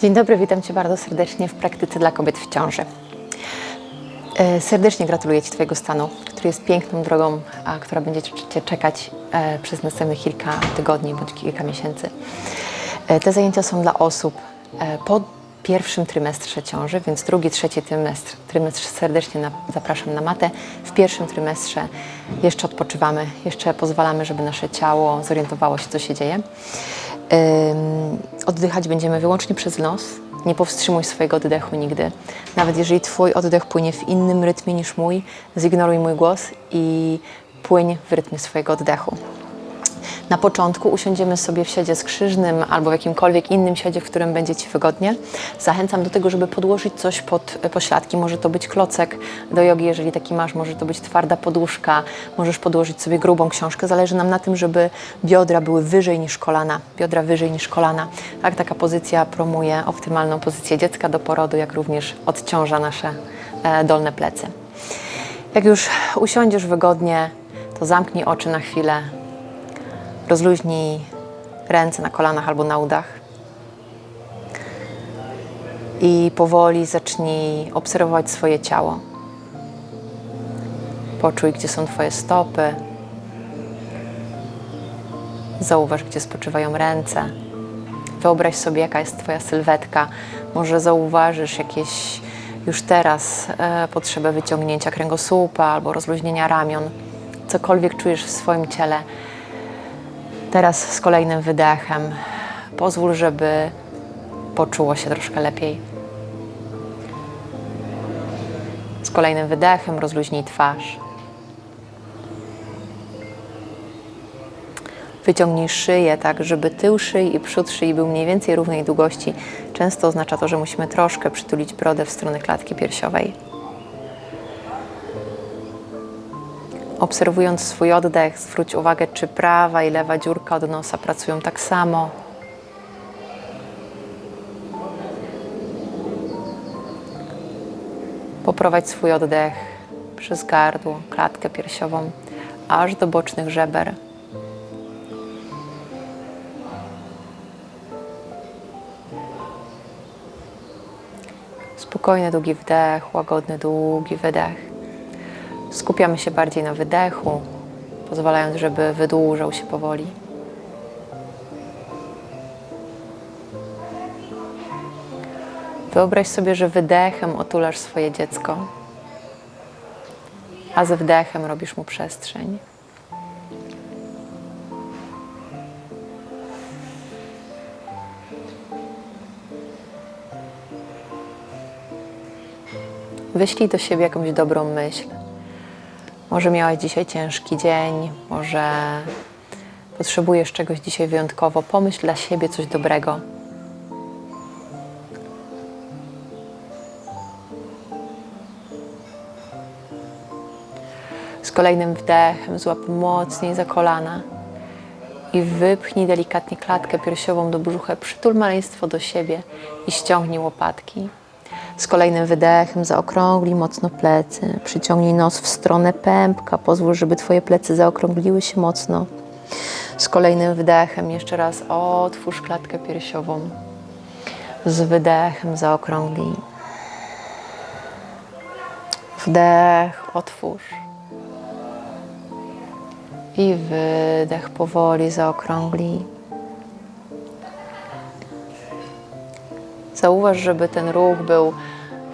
Dzień dobry, witam Cię bardzo serdecznie w praktyce dla kobiet w ciąży. E, Serdecznie gratuluję Ci Twojego stanu, który jest piękną drogą, a która będzie Cię czekać e, przez następnych kilka tygodni bądź kilka miesięcy. E, Te zajęcia są dla osób po pierwszym trymestrze ciąży, więc drugi, trzeci trymestr, trymestr serdecznie na, zapraszam na matę. W pierwszym trymestrze jeszcze odpoczywamy, jeszcze pozwalamy, żeby nasze ciało zorientowało się, co się dzieje. Oddychać będziemy wyłącznie przez nos. Nie powstrzymuj swojego oddechu nigdy. Nawet jeżeli Twój oddech płynie w innym rytmie niż mój, zignoruj mój głos i płyń w rytmie swojego oddechu. Na początku usiądziemy sobie w siedzie skrzyżnym albo w jakimkolwiek innym siedzie, w którym będzie Ci wygodnie. Zachęcam do tego, żeby podłożyć coś pod e, pośladki. Może to być klocek do jogi, jeżeli taki masz, może to być twarda poduszka, możesz podłożyć sobie grubą książkę. Zależy nam na tym, żeby biodra były wyżej niż kolana, biodra wyżej niż kolana. Tak, taka pozycja promuje optymalną pozycję dziecka do porodu, jak również odciąża nasze e, dolne plecy. Jak już usiądziesz wygodnie, to zamknij oczy na chwilę, Rozluźnij ręce na kolanach albo na udach. I powoli zacznij obserwować swoje ciało. Poczuj, gdzie są Twoje stopy. Zauważ, gdzie spoczywają ręce. Wyobraź sobie, jaka jest Twoja sylwetka. Może zauważysz jakieś już teraz e, potrzebę wyciągnięcia kręgosłupa albo rozluźnienia ramion. Cokolwiek czujesz w swoim ciele, Teraz z kolejnym wydechem pozwól, żeby poczuło się troszkę lepiej. Z kolejnym wydechem rozluźnij twarz. Wyciągnij szyję tak, żeby tył szyi i przód szyi był mniej więcej równej długości. Często oznacza to, że musimy troszkę przytulić brodę w stronę klatki piersiowej. Obserwując swój oddech, zwróć uwagę, czy prawa i lewa dziurka od nosa pracują tak samo. Poprowadź swój oddech przez gardło, klatkę piersiową, aż do bocznych żeber. Spokojny, długi wdech, łagodny, długi wydech. Skupiamy się bardziej na wydechu, pozwalając, żeby wydłużał się powoli. Wyobraź sobie, że wydechem otulasz swoje dziecko, a ze wdechem robisz mu przestrzeń. Wyślij do siebie jakąś dobrą myśl. Może miałaś dzisiaj ciężki dzień, może potrzebujesz czegoś dzisiaj wyjątkowo. Pomyśl dla siebie coś dobrego. Z kolejnym wdechem złap mocniej za kolana i wypchnij delikatnie klatkę piersiową do brzucha. Przytul maleństwo do siebie i ściągnij łopatki. Z kolejnym wydechem zaokrąglij mocno plecy. Przyciągnij nos w stronę pępka. Pozwól, żeby Twoje plecy zaokrągliły się mocno. Z kolejnym wdechem jeszcze raz otwórz klatkę piersiową. Z wydechem zaokrąglij. Wdech, otwórz. I wydech powoli zaokrąglij. Zauważ, żeby ten ruch był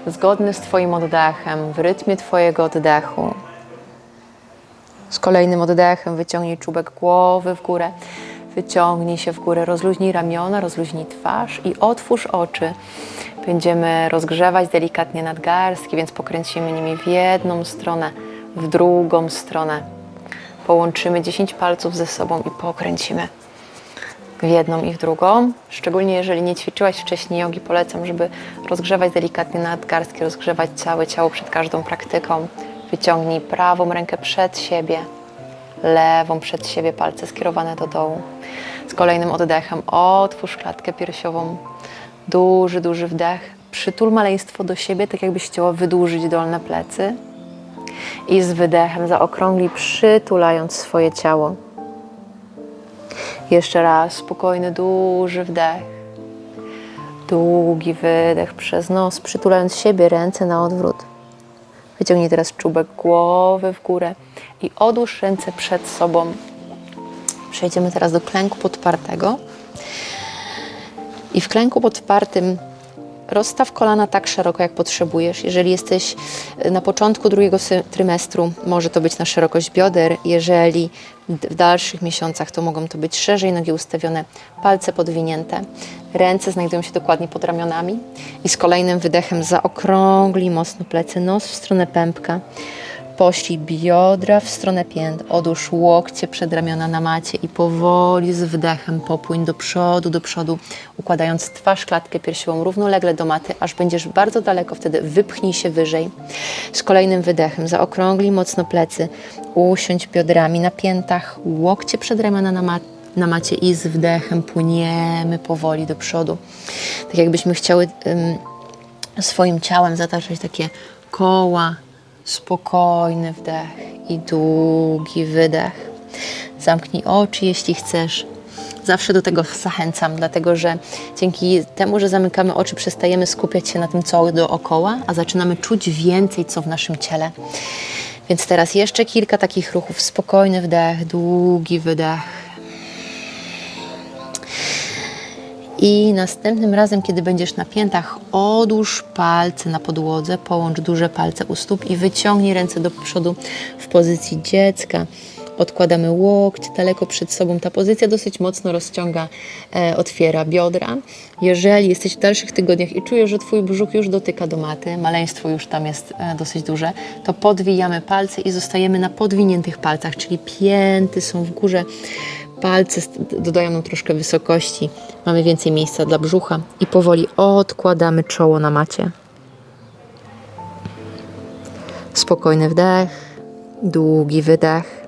zgodny z Twoim oddechem, w rytmie Twojego oddechu. Z kolejnym oddechem wyciągnij czubek głowy w górę, wyciągnij się w górę, rozluźnij ramiona, rozluźnij twarz i otwórz oczy. Będziemy rozgrzewać delikatnie nadgarstki, więc pokręcimy nimi w jedną stronę, w drugą stronę. Połączymy 10 palców ze sobą i pokręcimy w jedną i w drugą. Szczególnie jeżeli nie ćwiczyłaś wcześniej jogi, polecam, żeby rozgrzewać delikatnie nadgarstki, rozgrzewać całe ciało przed każdą praktyką. Wyciągnij prawą rękę przed siebie, lewą przed siebie, palce skierowane do dołu. Z kolejnym oddechem otwórz klatkę piersiową. Duży, duży wdech. Przytul maleństwo do siebie, tak jakbyś chciała wydłużyć dolne plecy. I z wydechem zaokrąglij, przytulając swoje ciało. Jeszcze raz spokojny, duży wdech. Długi wydech przez nos, przytulając siebie, ręce na odwrót. Wyciągnij teraz czubek głowy w górę i odłóż ręce przed sobą. Przejdziemy teraz do klęku podpartego. I w klęku podpartym rozstaw kolana tak szeroko, jak potrzebujesz. Jeżeli jesteś y, na początku drugiego trymestru, może to być na szerokość bioder. Jeżeli w dalszych miesiącach, to mogą to być szerzej nogi ustawione, palce podwinięte. Ręce znajdują się dokładnie pod ramionami. I z kolejnym wydechem zaokrągli mocno plecy, nos w stronę pępka. Poślij biodra w stronę pięt, odłóż łokcie przed ramiona na macie i powoli z wdechem popłyń do przodu, do przodu, układając twarz, klatkę piersiową równolegle do maty, aż będziesz bardzo daleko, wtedy wypchnij się wyżej. Z kolejnym wydechem zaokrąglij mocno plecy, usiądź biodrami na piętach, łokcie przed ramiona na macie na macie i z wdechem płyniemy powoli do przodu. Tak jakbyśmy chciały swoim ciałem zataczać takie koła, spokojny wdech i długi wydech. Zamknij oczy, jeśli chcesz. Zawsze do tego zachęcam, dlatego że dzięki temu, że zamykamy oczy, przestajemy skupiać się na tym, co dookoła, a zaczynamy czuć więcej, co w naszym ciele. Więc teraz jeszcze kilka takich ruchów. Spokojny wdech, długi wydech. I następnym razem, kiedy będziesz na piętach, odłóż palce na podłodze, połącz duże palce u stóp i wyciągnij ręce do przodu w pozycji dziecka. Odkładamy łokcie daleko przed sobą. Ta pozycja dosyć mocno rozciąga, e, otwiera biodra. Jeżeli jesteś w dalszych tygodniach i czujesz, że Twój brzuch już dotyka do maty, maleństwo już tam jest e, dosyć duże, to podwijamy palce i zostajemy na podwiniętych palcach, czyli pięty są w górze palce dodają nam troszkę wysokości, mamy więcej miejsca dla brzucha i powoli odkładamy czoło na macie. Spokojny wdech, długi wydech.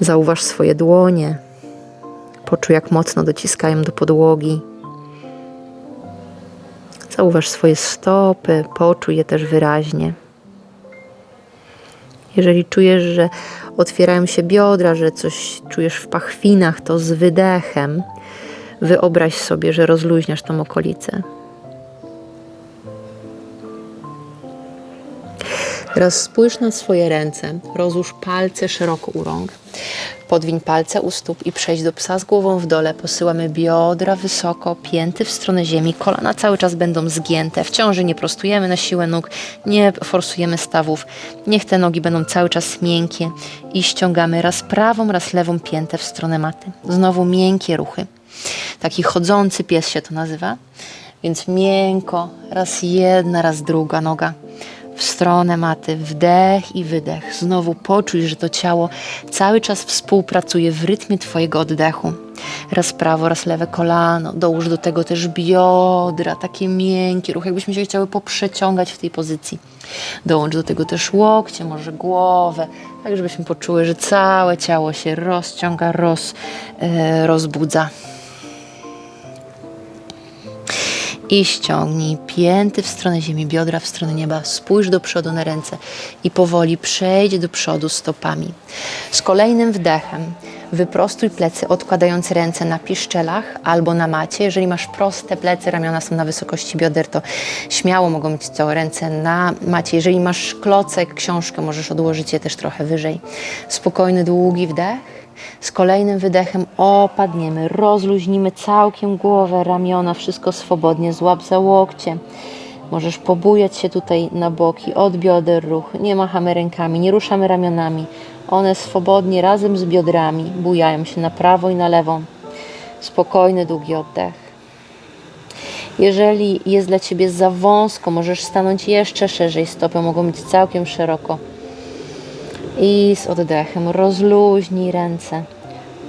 Zauważ swoje dłonie. Poczuj, jak mocno dociskają do podłogi. Zauważ swoje stopy, poczuj je też wyraźnie. Jeżeli czujesz, że otwierają się biodra, że coś czujesz w pachwinach, to z wydechem. Wyobraź sobie, że rozluźniasz tą okolicę. Teraz spójrz na swoje ręce, rozłóż palce szeroko u rąk, podwiń palce u stóp i przejdź do psa z głową w dole. Posyłamy biodra wysoko, pięty w stronę ziemi, kolana cały czas będą zgięte. W ciąży nie prostujemy na siłę nóg, nie forsujemy stawów. Niech te nogi będą cały czas miękkie i ściągamy raz prawą, raz lewą piętę w stronę maty. Znowu miękkie ruchy. Taki chodzący pies się to nazywa. Więc miękko, raz jedna, raz druga noga w stronę maty, wdech i wydech. Znowu poczuj, że to ciało cały czas współpracuje w rytmie Twojego oddechu. Raz prawo, raz lewe kolano. Dołóż do tego też biodra, takie miękkie ruchy, jakbyśmy się chciały poprzeciągać w tej pozycji. Dołącz do tego też łokcie, może głowę, tak żebyśmy poczuły, że całe ciało się rozciąga, roz, e, rozbudza. I ściągnij pięty w stronę ziemi, biodra w stronę nieba. Spójrz do przodu na ręce i powoli przejdź do przodu stopami. Z kolejnym wdechem wyprostuj plecy, odkładając ręce na piszczelach albo na macie. Jeżeli masz proste plecy, ramiona są na wysokości bioder, to śmiało mogą być to ręce na macie. Jeżeli masz klocek, książkę, możesz odłożyć je też trochę wyżej. Spokojny, długi wdech. Z kolejnym wydechem opadniemy, rozluźnimy całkiem głowę, ramiona, wszystko swobodnie, złap za łokcie. Możesz pobujać się tutaj na boki, od bioder ruch, nie machamy rękami, nie ruszamy ramionami. One swobodnie razem z biodrami bujają się na prawo i na lewo. Spokojny, długi oddech. Jeżeli jest dla Ciebie za wąsko, możesz stanąć jeszcze szerzej, stopy mogą być całkiem szeroko. I z oddechem rozluźnij ręce.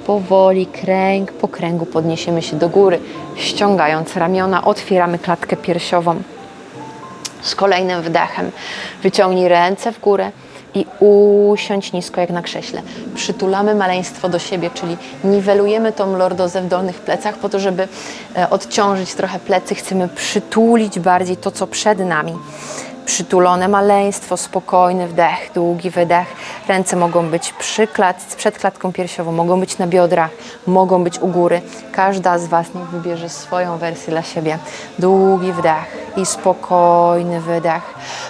Powoli, kręg po kręgu podniesiemy się do góry, ściągając ramiona, otwieramy klatkę piersiową. Z kolejnym wdechem wyciągnij ręce w górę i usiądź nisko jak na krześle. Przytulamy maleństwo do siebie, czyli niwelujemy tą lordozę w dolnych plecach po to, żeby e, odciążyć trochę plecy. Chcemy przytulić bardziej to, co przed nami. Przytulone maleństwo, spokojny wdech, długi wydech. Ręce mogą być przy klatce, przed klatką piersiową, mogą być na biodrach, mogą być u góry. Każda z Was niech wybierze swoją wersję dla siebie. Długi wdech i spokojny wydech.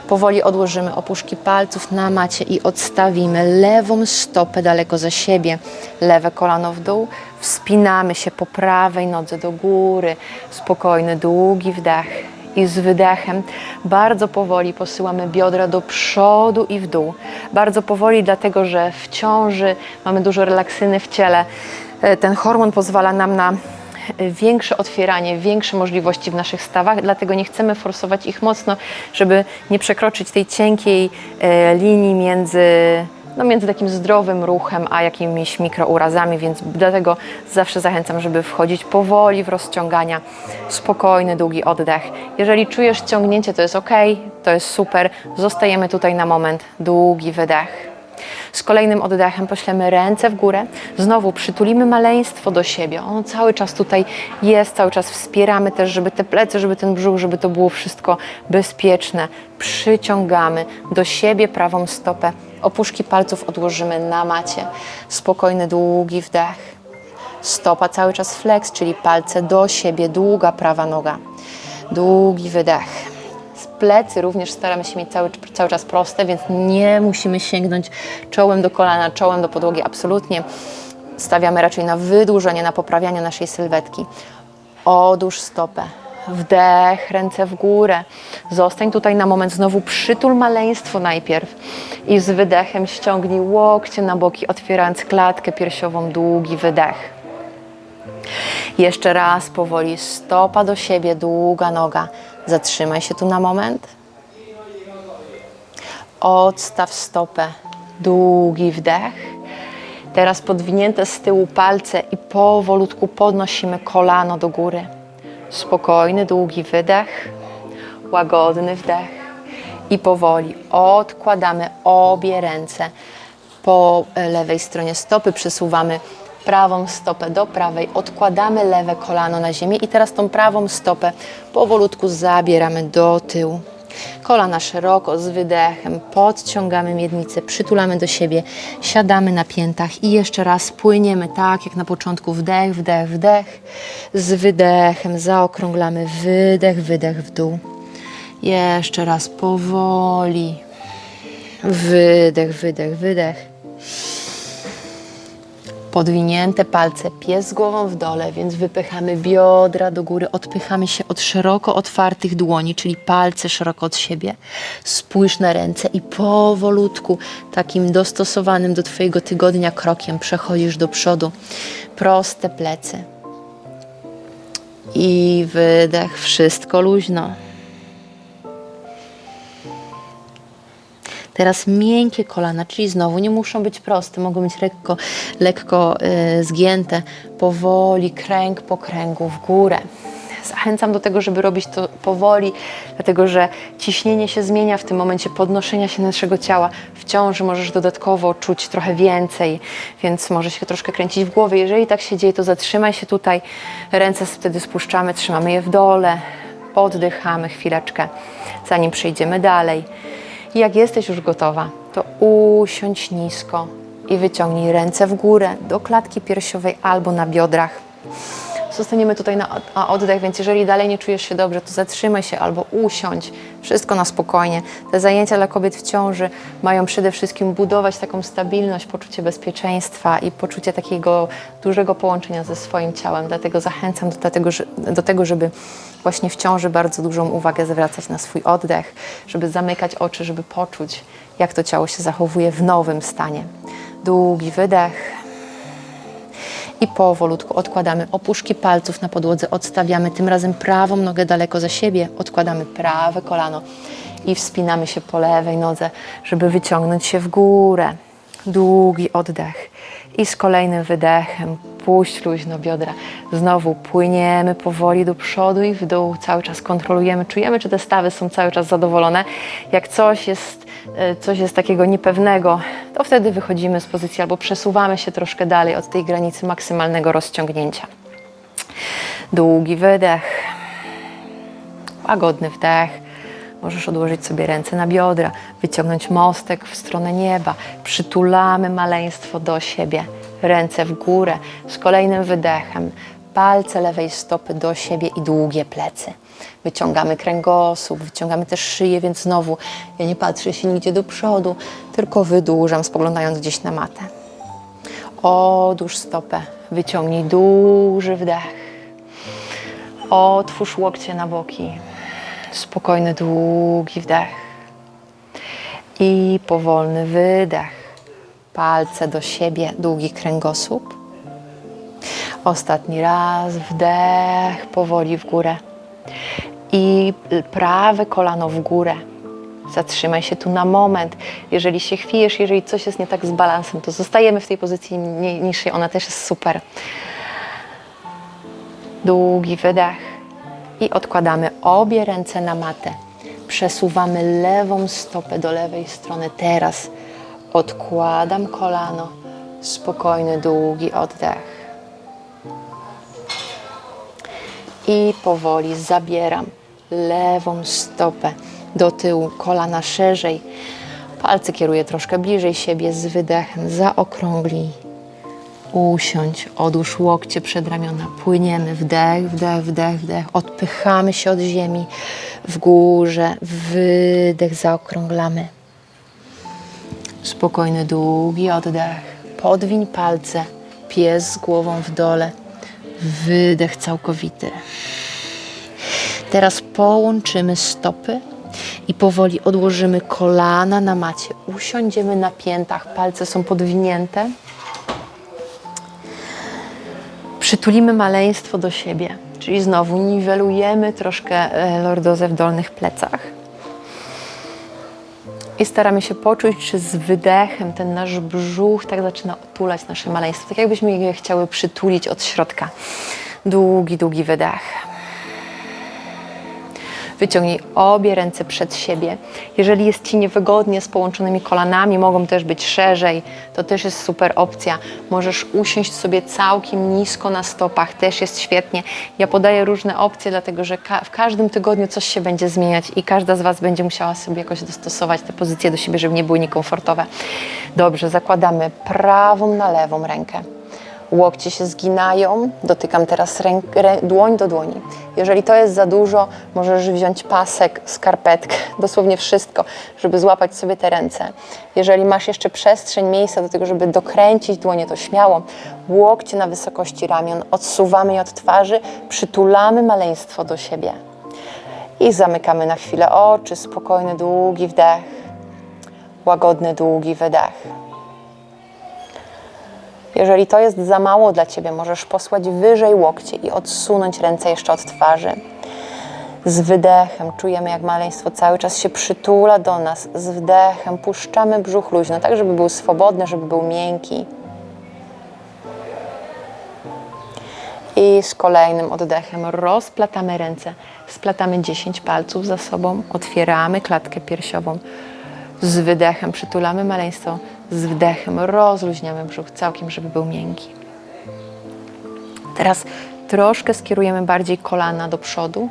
Powoli odłożymy opuszki palców na macie i odstawimy lewą stopę daleko za siebie, lewe kolano w dół. Wspinamy się po prawej nodze do góry. Spokojny, długi wdech i z wydechem bardzo powoli posyłamy biodra do przodu i w dół. Bardzo powoli, dlatego że w ciąży mamy dużo relaksyny w ciele. E, Ten hormon pozwala nam na e, większe otwieranie, większe możliwości w naszych stawach, dlatego nie chcemy forsować ich mocno, żeby nie przekroczyć tej cienkiej e, linii między no, między takim zdrowym ruchem, a jakimiś mikrourazami, więc dlatego zawsze zachęcam, żeby wchodzić powoli w rozciągania, spokojny, długi oddech. Jeżeli czujesz ciągnięcie, to jest ok, to jest super. Zostajemy tutaj na moment, długi wydech. Z kolejnym oddechem poślemy ręce w górę. Znowu przytulimy maleństwo do siebie. Ono cały czas tutaj jest, cały czas wspieramy też, żeby te plecy, żeby ten brzuch, żeby to było wszystko bezpieczne. Przyciągamy do siebie prawą stopę. Opuszki palców odłożymy na macie. Spokojny, długi wdech. Stopa cały czas flex, czyli palce do siebie, długa prawa noga. Długi wydech. Z plecy również staramy się mieć cały, cały czas proste, więc nie musimy sięgnąć czołem do kolana, czołem do podłogi, absolutnie. Stawiamy raczej na wydłużenie, na poprawianie naszej sylwetki. Odłóż stopę. Wdech, ręce w górę. Zostań tutaj na moment, znowu przytul maleństwo najpierw i z wydechem ściągnij łokcie na boki, otwierając klatkę piersiową, długi wydech. Jeszcze raz powoli stopa do siebie, długa noga. Zatrzymaj się tu na moment. Odstaw stopę, długi wdech. Teraz podwinięte z tyłu palce i powolutku podnosimy kolano do góry. Spokojny, długi wydech, łagodny wdech i powoli odkładamy obie ręce po lewej stronie stopy, przesuwamy prawą stopę do prawej, odkładamy lewe kolano na ziemię i teraz tą prawą stopę powolutku zabieramy do tyłu. Kolana szeroko, z wydechem, podciągamy miednicę, przytulamy do siebie, siadamy na piętach i jeszcze raz płyniemy tak jak na początku, wdech, wdech, wdech, z wydechem zaokrąglamy, wydech, wydech w dół. Jeszcze raz powoli, wydech, wydech, wydech podwinięte palce, pies z głową w dole, więc wypychamy biodra do góry, odpychamy się od szeroko otwartych dłoni, czyli palce szeroko od siebie. Spójrz na ręce i powolutku, takim dostosowanym do Twojego tygodnia krokiem przechodzisz do przodu. Proste plecy. I wydech, wszystko luźno. Teraz miękkie kolana, czyli znowu nie muszą być proste, mogą być lekko, lekko y, zgięte. Powoli, kręg po kręgu w górę. Zachęcam do tego, żeby robić to powoli, dlatego że ciśnienie się zmienia w tym momencie podnoszenia się naszego ciała. W możesz dodatkowo czuć trochę więcej, więc może się troszkę kręcić w głowie. Jeżeli tak się dzieje, to zatrzymaj się tutaj. Ręce wtedy spuszczamy, trzymamy je w dole, poddychamy chwileczkę, zanim przejdziemy dalej. Jak jesteś już gotowa, to usiądź nisko i wyciągnij ręce w górę do klatki piersiowej albo na biodrach. Zostaniemy tutaj na oddech, więc jeżeli dalej nie czujesz się dobrze, to zatrzymaj się albo usiądź. Wszystko na spokojnie. Te zajęcia dla kobiet w ciąży mają przede wszystkim budować taką stabilność, poczucie bezpieczeństwa i poczucie takiego dużego połączenia ze swoim ciałem. Dlatego zachęcam do, że, do tego, żeby właśnie w ciąży bardzo dużą uwagę zwracać na swój oddech, żeby zamykać oczy, żeby poczuć, jak to ciało się zachowuje w nowym stanie. Długi wydech i powolutku odkładamy opuszki palców na podłodze, odstawiamy tym razem prawą nogę daleko za siebie, odkładamy prawe kolano i wspinamy się po lewej nodze, żeby wyciągnąć się w górę. Długi oddech i z kolejnym wydechem puść luźno biodra. Znowu płyniemy powoli do przodu i w dół, cały czas kontrolujemy, czujemy, czy te stawy są cały czas zadowolone. Jak coś jest, coś jest takiego niepewnego, to wtedy wychodzimy z pozycji albo przesuwamy się troszkę dalej od tej granicy maksymalnego rozciągnięcia. Długi wydech, łagodny wdech, Możesz odłożyć sobie ręce na biodra, wyciągnąć mostek w stronę nieba. Przytulamy maleństwo do siebie. Ręce w górę z kolejnym wydechem. Palce lewej stopy do siebie i długie plecy. Wyciągamy kręgosłup, wyciągamy też szyję, więc znowu ja nie patrzę się nigdzie do przodu, tylko wydłużam, spoglądając gdzieś na matę. Odłóż stopę, wyciągnij duży wdech. Otwórz łokcie na boki. Spokojny, długi wdech. I powolny wydech. Palce do siebie, długi kręgosłup. Ostatni raz wdech, powoli w górę. I prawe kolano w górę. Zatrzymaj się tu na moment. Jeżeli się chwijesz, jeżeli coś jest nie tak z balansem, to zostajemy w tej pozycji ni- niższej. Ona też jest super. Długi wydech i odkładamy obie ręce na matę. Przesuwamy lewą stopę do lewej strony. Teraz odkładam kolano. Spokojny, długi oddech. I powoli zabieram lewą stopę do tyłu, kolana szerzej. Palce kieruję troszkę bliżej siebie z wydechem. Zaokrąglij. Usiądź, odłóż łokcie przed ramiona. Płyniemy, wdech, wdech, wdech, wdech. Odpychamy się od ziemi w górze. Wydech, zaokrąglamy. Spokojny, długi oddech. Podwiń palce. Pies z głową w dole. Wydech całkowity. Teraz połączymy stopy i powoli odłożymy kolana na macie. Usiądziemy na piętach, palce są podwinięte. Przytulimy maleństwo do siebie, czyli znowu niwelujemy troszkę e, lordozę w dolnych plecach. I staramy się poczuć, czy z wydechem ten nasz brzuch tak zaczyna otulać nasze maleństwo. Tak jakbyśmy je chciały przytulić od środka. Długi, długi wydech. Wyciągnij obie ręce przed siebie. Jeżeli jest Ci niewygodnie z połączonymi kolanami, mogą też być szerzej, to też jest super opcja. Możesz usiąść sobie całkiem nisko na stopach, też jest świetnie. Ja podaję różne opcje, dlatego że ka- w każdym tygodniu coś się będzie zmieniać i każda z Was będzie musiała sobie jakoś dostosować te pozycje do siebie, żeby nie były niekomfortowe. Dobrze, zakładamy prawą na lewą rękę. Łokcie się zginają, dotykam teraz ręk, rę, dłoń do dłoni. Jeżeli to jest za dużo, możesz wziąć pasek, skarpetkę, dosłownie wszystko, żeby złapać sobie te ręce. Jeżeli masz jeszcze przestrzeń, miejsca do tego, żeby dokręcić dłonie, to śmiało. Łokcie na wysokości ramion, odsuwamy je od twarzy, przytulamy maleństwo do siebie. I zamykamy na chwilę oczy, spokojny, długi wdech, łagodny, długi wydech. Jeżeli to jest za mało dla Ciebie, możesz posłać wyżej łokcie i odsunąć ręce jeszcze od twarzy. Z wydechem czujemy, jak maleństwo cały czas się przytula do nas. Z wdechem puszczamy brzuch luźno, tak żeby był swobodny, żeby był miękki. I z kolejnym oddechem rozplatamy ręce. Splatamy 10 palców za sobą, otwieramy klatkę piersiową. Z wydechem przytulamy maleństwo, z wdechem rozluźniamy brzuch całkiem, żeby był miękki. Teraz troszkę skierujemy bardziej kolana do przodu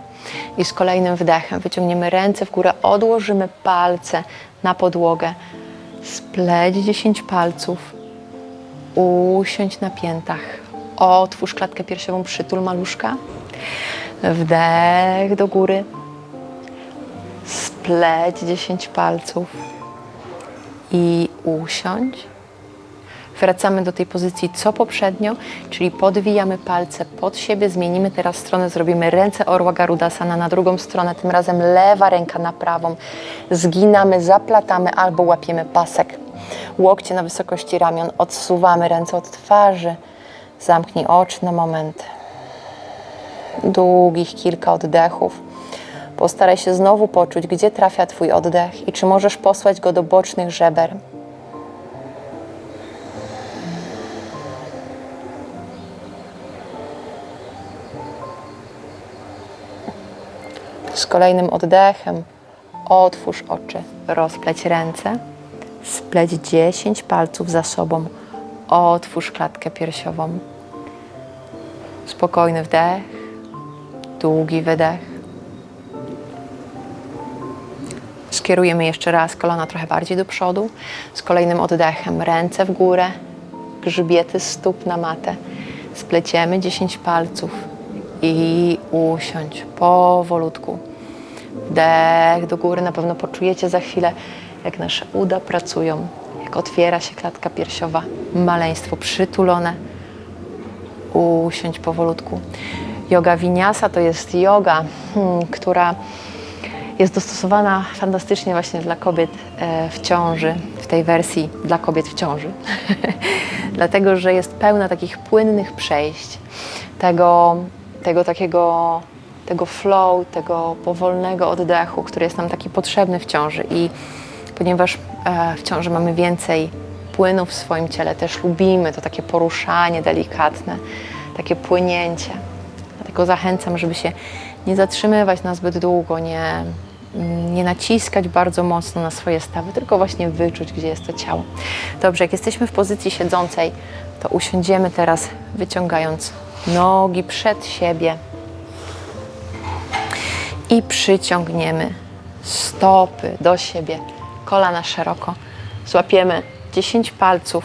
i z kolejnym wdechem wyciągniemy ręce w górę, odłożymy palce na podłogę. Spleć 10 palców, usiądź na piętach, otwórz klatkę piersiową, przytul maluszka. Wdech do góry, spleć 10 palców i usiądź. Wracamy do tej pozycji co poprzednio, czyli podwijamy palce pod siebie, zmienimy teraz stronę, zrobimy ręce orła Garudasana na drugą stronę, tym razem lewa ręka na prawą. Zginamy, zaplatamy albo łapiemy pasek. Łokcie na wysokości ramion, odsuwamy ręce od twarzy. Zamknij oczy na moment. Długich kilka oddechów. Postaraj się znowu poczuć, gdzie trafia Twój oddech i czy możesz posłać go do bocznych żeber. Z kolejnym oddechem otwórz oczy, rozpleć ręce, spleć 10 palców za sobą, otwórz klatkę piersiową. Spokojny wdech, długi wydech. Skierujemy jeszcze raz kolana trochę bardziej do przodu. Z kolejnym oddechem ręce w górę, grzbiety stóp na matę. Spleciemy 10 palców i usiądź powolutku. Wdech do góry. Na pewno poczujecie za chwilę, jak nasze uda pracują, jak otwiera się klatka piersiowa. Maleństwo przytulone. Usiądź powolutku. Yoga Vinyasa to jest yoga, hmm, która jest dostosowana fantastycznie właśnie dla kobiet e, w ciąży, w tej wersji dla kobiet w ciąży. Dlatego, że jest pełna takich płynnych przejść, tego, tego takiego tego flow, tego powolnego oddechu, który jest nam taki potrzebny w ciąży. I ponieważ e, w ciąży mamy więcej płynu w swoim ciele, też lubimy to takie poruszanie delikatne, takie płynięcie. Dlatego zachęcam, żeby się nie zatrzymywać na zbyt długo, nie, nie naciskać bardzo mocno na swoje stawy, tylko właśnie wyczuć, gdzie jest to ciało. Dobrze, jak jesteśmy w pozycji siedzącej, to usiądziemy teraz, wyciągając nogi przed siebie i przyciągniemy stopy do siebie, kolana szeroko. Złapiemy 10 palców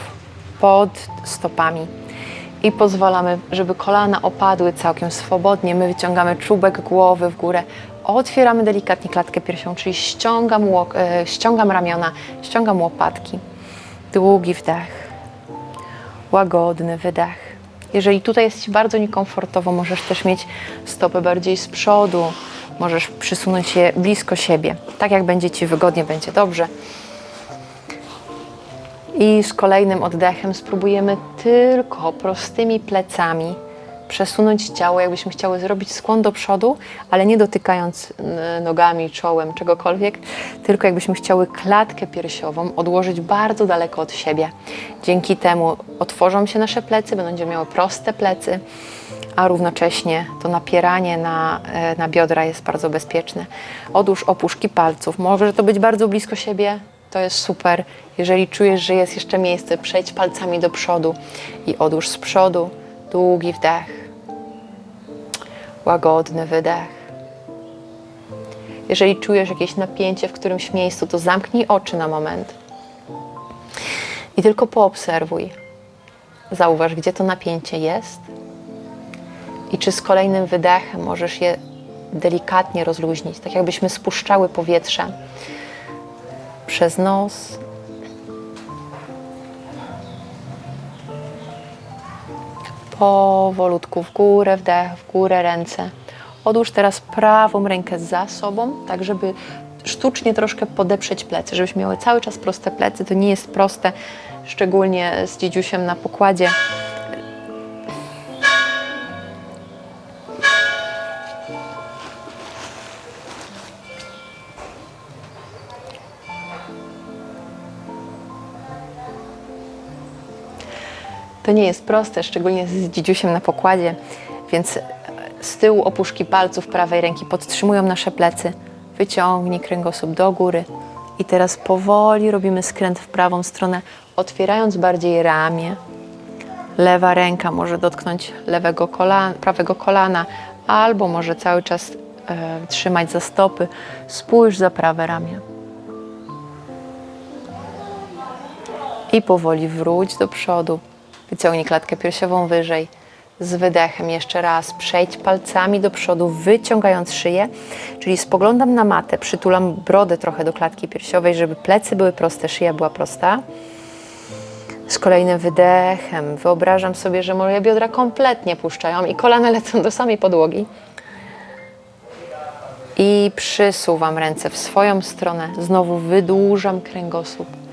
pod stopami i pozwalamy, żeby kolana opadły całkiem swobodnie. My wyciągamy czubek głowy w górę, otwieramy delikatnie klatkę piersią, czyli ściągam, e, ściągam ramiona, ściągam łopatki. Długi wdech, łagodny wydech. Jeżeli tutaj jest Ci bardzo niekomfortowo, możesz też mieć stopy bardziej z przodu, możesz przysunąć je blisko siebie. Tak jak będzie Ci wygodnie, będzie dobrze. I z kolejnym oddechem spróbujemy tylko prostymi plecami przesunąć ciało, jakbyśmy chciały zrobić skłon do przodu, ale nie dotykając n- nogami, czołem, czegokolwiek, tylko jakbyśmy chciały klatkę piersiową odłożyć bardzo daleko od siebie. Dzięki temu otworzą się nasze plecy, będą miały proste plecy, a równocześnie to napieranie na, e, na biodra jest bardzo bezpieczne. Odłóż opuszki palców. Może to być bardzo blisko siebie, to jest super. Jeżeli czujesz, że jest jeszcze miejsce, przejdź palcami do przodu i odłóż z przodu. Długi wdech. Łagodny wydech. Jeżeli czujesz jakieś napięcie w którymś miejscu, to zamknij oczy na moment i tylko poobserwuj. Zauważ, gdzie to napięcie jest i czy z kolejnym wydechem możesz je delikatnie rozluźnić, tak jakbyśmy spuszczały powietrze przez nos. Powolutku w górę, wdech, w górę ręce. Odłóż teraz prawą rękę za sobą, tak żeby sztucznie troszkę podeprzeć plecy, żebyśmy miały cały czas proste plecy. To nie jest proste, szczególnie z dziedziusiem na pokładzie. To nie jest proste, szczególnie z dzidziusiem na pokładzie, więc z tyłu opuszki palców prawej ręki podtrzymują nasze plecy. Wyciągnij kręgosłup do góry. I teraz powoli robimy skręt w prawą stronę, otwierając bardziej ramię. Lewa ręka może dotknąć lewego kolana, prawego kolana, albo może cały czas e, trzymać za stopy. Spójrz za prawe ramię. I powoli wróć do przodu. Wyciągnij klatkę piersiową wyżej. Z wydechem jeszcze raz przejdź palcami do przodu, wyciągając szyję, czyli spoglądam na matę, przytulam brodę trochę do klatki piersiowej, żeby plecy były proste, szyja była prosta. Z kolejnym wydechem wyobrażam sobie, że moje biodra kompletnie puszczają i kolana lecą do samej podłogi. I przysuwam ręce w swoją stronę, znowu wydłużam kręgosłup.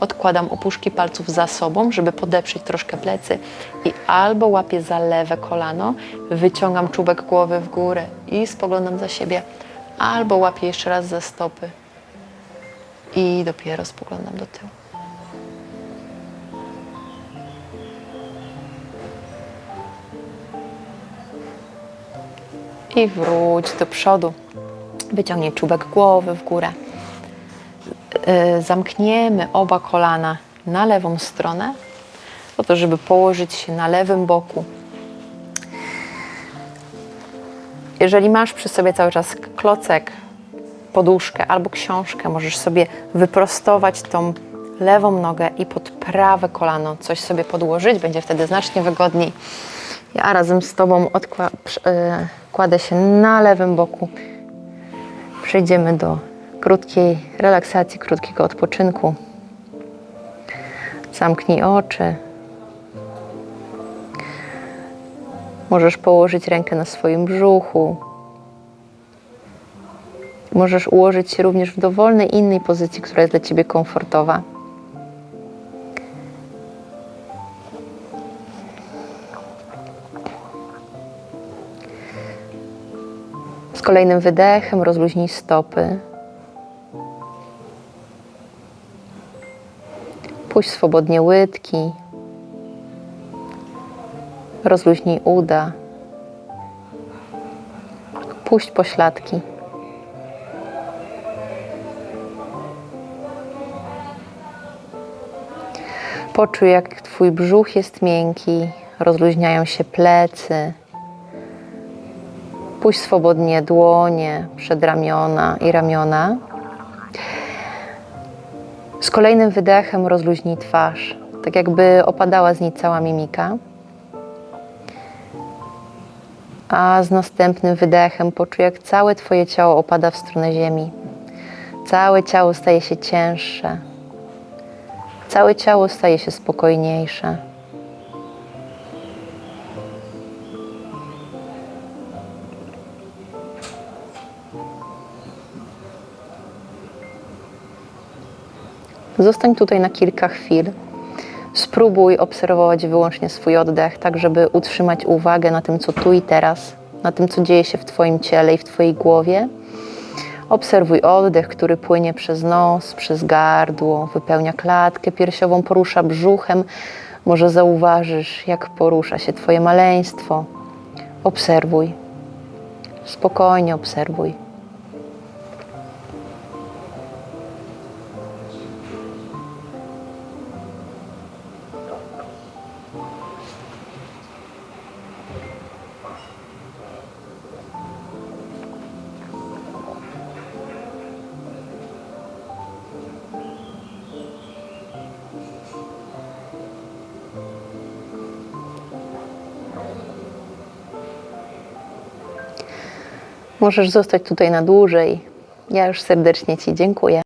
Odkładam opuszki palców za sobą, żeby podeprzeć troszkę plecy i albo łapię za lewe kolano, wyciągam czubek głowy w górę i spoglądam za siebie, albo łapię jeszcze raz za stopy i dopiero spoglądam do tyłu. I wróć do przodu. Wyciągnij czubek głowy w górę zamkniemy oba kolana na lewą stronę, po to, żeby położyć się na lewym boku. Jeżeli masz przy sobie cały czas klocek, poduszkę albo książkę, możesz sobie wyprostować tą lewą nogę i pod prawe kolano coś sobie podłożyć, będzie wtedy znacznie wygodniej. Ja razem z Tobą odkła- przy- e, się na lewym boku. Przejdziemy do krótkiej relaksacji, krótkiego odpoczynku. Zamknij oczy. Możesz położyć rękę na swoim brzuchu. Możesz ułożyć się również w dowolnej innej pozycji, która jest dla Ciebie komfortowa. Z kolejnym wydechem rozluźnij stopy. Puść swobodnie łydki. Rozluźnij uda. Puść pośladki. Poczuj, jak Twój brzuch jest miękki, rozluźniają się plecy. Puść swobodnie dłonie, przedramiona i ramiona. Z kolejnym wydechem rozluźnij twarz, tak jakby opadała z niej cała mimika. A z następnym wydechem poczuj, jak całe Twoje ciało opada w stronę ziemi. Całe ciało staje się cięższe. Całe ciało staje się spokojniejsze. Zostań tutaj na kilka chwil. Spróbuj obserwować wyłącznie swój oddech, tak żeby utrzymać uwagę na tym, co tu i teraz, na tym, co dzieje się w Twoim ciele i w Twojej głowie. Obserwuj oddech, który płynie przez nos, przez gardło, wypełnia klatkę piersiową, porusza brzuchem. Może zauważysz, jak porusza się Twoje maleństwo. Obserwuj. Spokojnie obserwuj. Możesz zostać tutaj na dłużej. Ja już serdecznie Ci dziękuję.